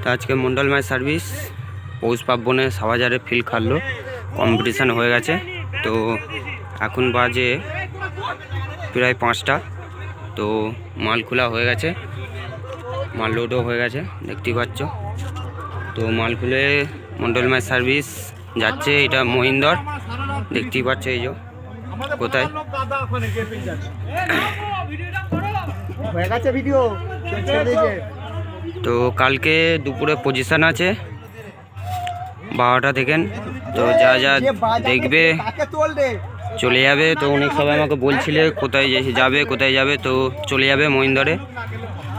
তো আজকে Mondal match service পৌষ পার্বণে সাবাজারে ফিল খাটলো কম্পিটিশান হয়ে গেছে। তো এখন বাজে প্রায় পাঁচটা তো মাল খোলা হয়ে গেছে মাল লোডও হয়ে গেছে দেখতেই পাচ্ছ। তো মাল খুলে মন্ডল ম্যাচ সার্ভিস যাচ্ছে এটা মহিন্দর দেখতেই পাচ্ছ এই যে কোথায়? হয়ে গেছে ভিডিও তো কালকে দুপুরে পজিশন আছে। বারোটা থেকে তো যা যা দেখবে, চলে যাবে। তো অনেক সবাই আমাকে বলছিলে কোথায় যাবে কোথায় যাবে। তো চলে যাবে মহিন্দরে।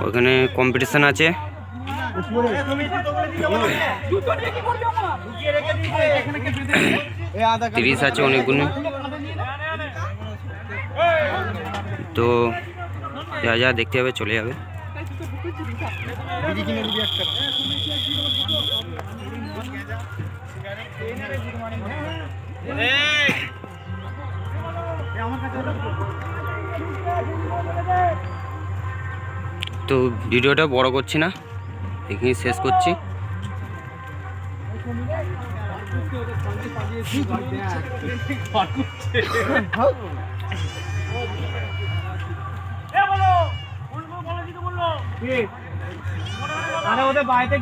ওখানে কম্পিটিশান আছে। তিরিশ আছে অনেকগুলো। তো যা যা দেখতে হবে, চলে যাবে। তো ভিডিওটা বড় করছি না এখানেই শেষ করছি। আরে ওদের বাড়িতে